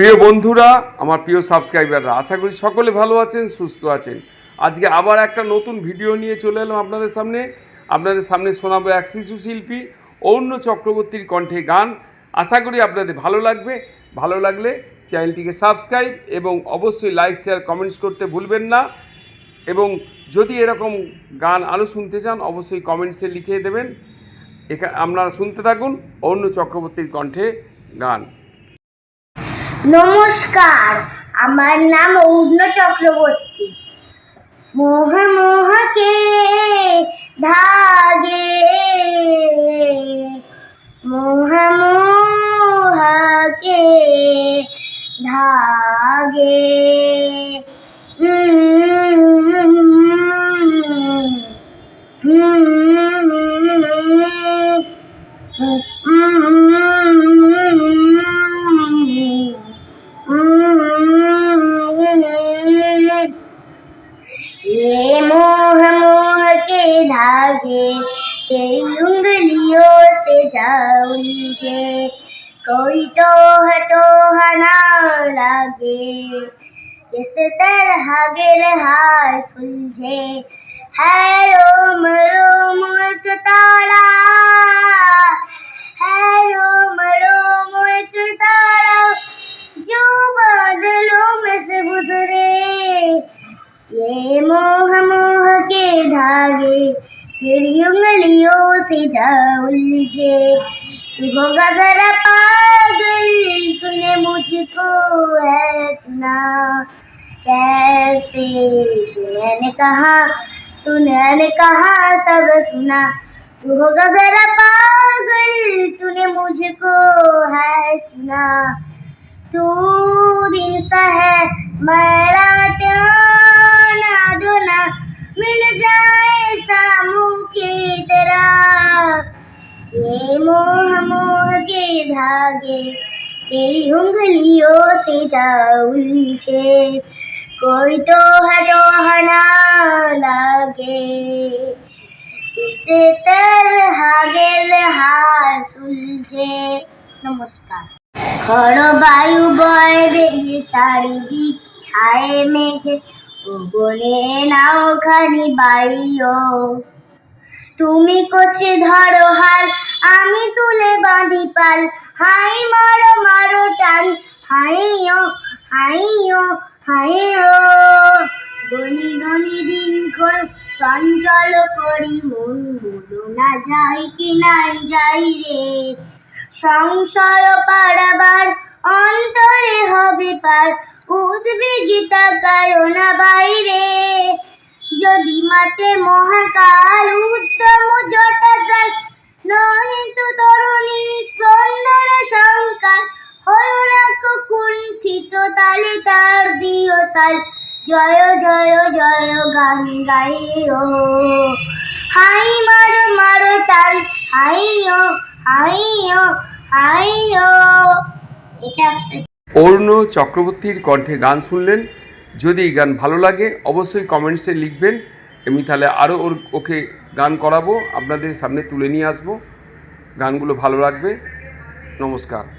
প্রিয় বন্ধুরা, আমার প্রিয় সাবস্ক্রাইবাররা, আশা করি সকলে ভালো আছেন, সুস্থ আছেন। আজকে আবার একটা নতুন ভিডিও নিয়ে চলে এলাম আপনাদের সামনে। আপনাদের সামনে শোনাবো এক শিশু শিল্পী অন্য চক্রবর্তীর কণ্ঠে গান। আশা করি আপনাদের ভালো লাগবে। ভালো লাগলে চ্যানেলটিকে সাবস্ক্রাইব এবং অবশ্যই লাইক, শেয়ার, কমেন্টস করতে ভুলবেন না। এবং যদি এরকম গান আরও শুনতে চান, অবশ্যই কমেন্টসে লিখে দেবেন। এখা আপনারা শুনতে থাকুন অন্য চক্রবর্তীর কণ্ঠে গান। নমস্কার আমার নাম অরুণ চক্রবর্তী। মোহ মোহকে ধাগে? মোহ মোহকে ধাগে? ये मोह मोह के धागे तेरी उंगलियों से जा उलझे कोई टोह टोह ना लागे किस तरह गिरहा सुलझे है रोम रोम एक ये मोह मोह के धागे, तेरी उंगलियों से जा उलझे। तू होगा जरा पागल, तूने मुझको है चुना। कैसे? तूने कहा तूने कहा सब सुना। तू होगा जरा पागल, तूने मुझको है चुना। तू दिन सा है मैं रात आना धोना मिल जाए शामों की तरह ये मोह मोह के धागे तेरी उंगलियों से जा उलझे कोई तो हटो हना लागे किसे तरह गिर हाथ सुलझे नमस्कार খড় বায়ু বয় বেগে চারিদিক ছায়ে মেঘে বলে নাও খানি বাইও। তুমি কষে ধরো হাল, আমি তুলে বাঁধি পাল। হাই মারো মারো টান হাইও হাইও হাইও গনি গনি দিন ক্ষণ চঞ্চল করি মন বলো না যাই কি নাই যাই রে। সংশয় পারাবার অন্তরে হবে পার। উদ্বেগিতা কারণ বাইরে। যদি মাতে মহাকাল, উত্তম জটা চাল নয়তো তরুণী ক্রন্দন সংকার হয় না কুণ্ঠিত তালে তার দিও তাল। জয় জয় জয় গান গাইও। হাই মারো মারো টান হাইও হাইও হাইও। এটা অরুণ চক্রবর্তীর কণ্ঠে গান শুনলেন। যদি এই গান ভালো লাগে, অবশ্যই কমেন্টসে লিখবেন। আমি তাহলে আরও ওর, ওকে গান করাবো। আপনাদের সামনে তুলে নিয়ে আসব। গানগুলো ভালো লাগবে। নমস্কার।